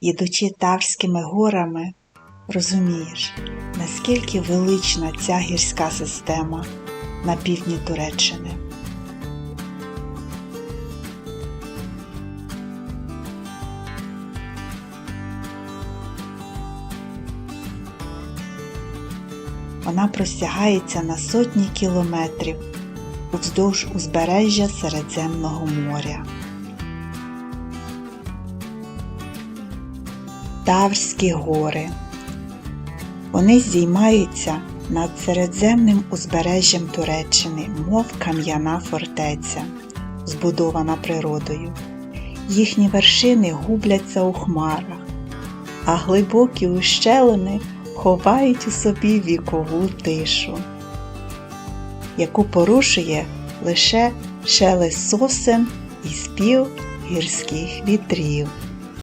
Ідучи Таврськими горами, розумієш, наскільки велична ця гірська система на півдні Туреччини. Вона простягається на сотні кілометрів уздовж узбережжя Середземного моря. Таврські гори. Вони здіймаються над середземним узбережжям Туреччини, мов кам'яна фортеця, збудована природою. Їхні вершини губляться у хмарах, а глибокі ущелини ховають у собі вікову тишу, яку порушує лише шелест сосен і спів гірських вітрів.